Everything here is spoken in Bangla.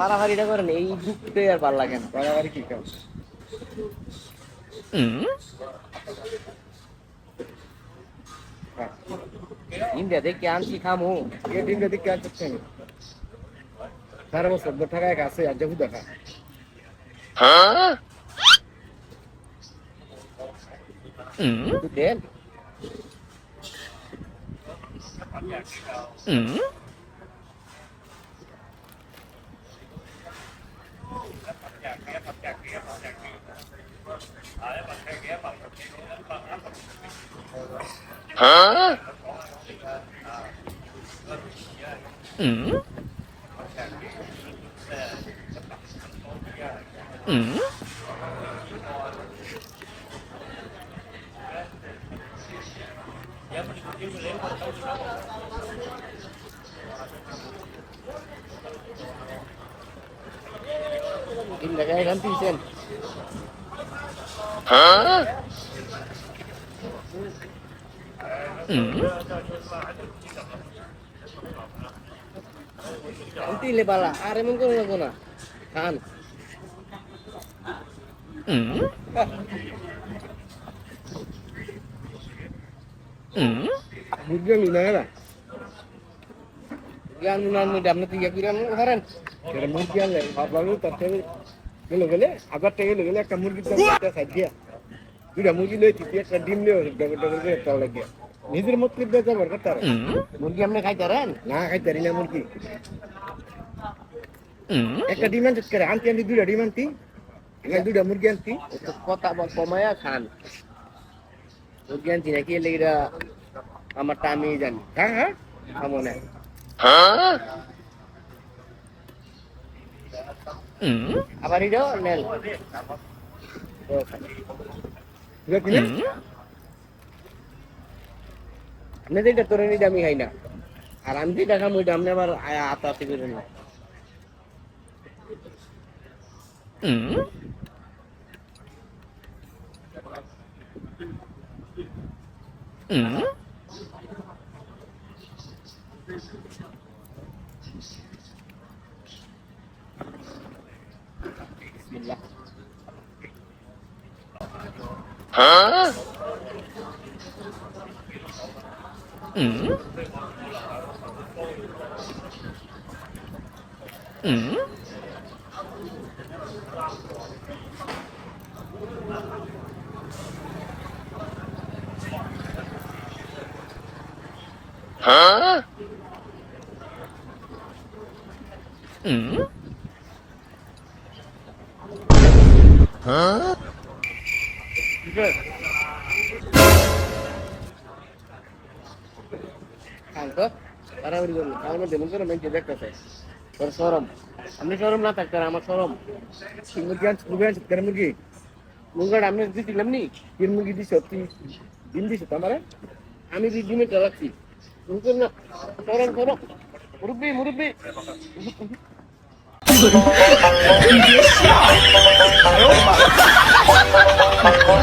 পারাবারিটা করেন এই দুঃখটাই আর ভালো লাগে না। পারাবারি কি কাজ ইন্ডিয়া দেখে আনছি খামু। ইন্ডিয়া দেখে আনছি সারা বছর টাকায় কাছে আর যাব দেখা হ্যাঁ Mm. Good deal. Mm. Huh? Mm. Mm. Mungkin ganti, Sen. hah Hmm. Ganti mong. Kan. Hmm. Bugang di mana? Yang nunan muda nanti ya kira nu haran. Kira mungkin lah. Apa lu tertel? Gelo gelo. Agar tegel gelo kamur kita kita saja. Sudah mungkin lagi tiap kadim leh. Sudah sudah sudah tahu lagi. Nizir mau kerja sama berkatar. Mungkin amne kajaran. Nah kajarin yang mungkin. একটা ডিমান্ড করে আনতি আনতি দুটা ডিমান্ড তি দুটা মুরগি আনতি কত কমায়া খান আনছি নাকি এলে এটা আমারটা আমি জানি। হ্যাঁ হ্যাঁ। খামো না। আবার এটাও নেল। আপনি যেটা তোরে নিতে আমি খাই না। আর আমি যেটা খাম ওইটা আপনি আবার আতা আতি না 응? 응? বাড়াবাড়ি করুন আমার মধ্যে করে মেনছে দেখতেছে তোর সরম আপনি সরম না থাকতেন আমার সরম মুরগি আনছি মুরগি আনছি তেরে মুরগি মুরগাটা আপনি দিছিলাম নি তিন মুরগি দিছ তুই ডিম দিছ তোমারে আমি যে ডিমে চালাচ্ছি 你别笑！哎呦我的妈！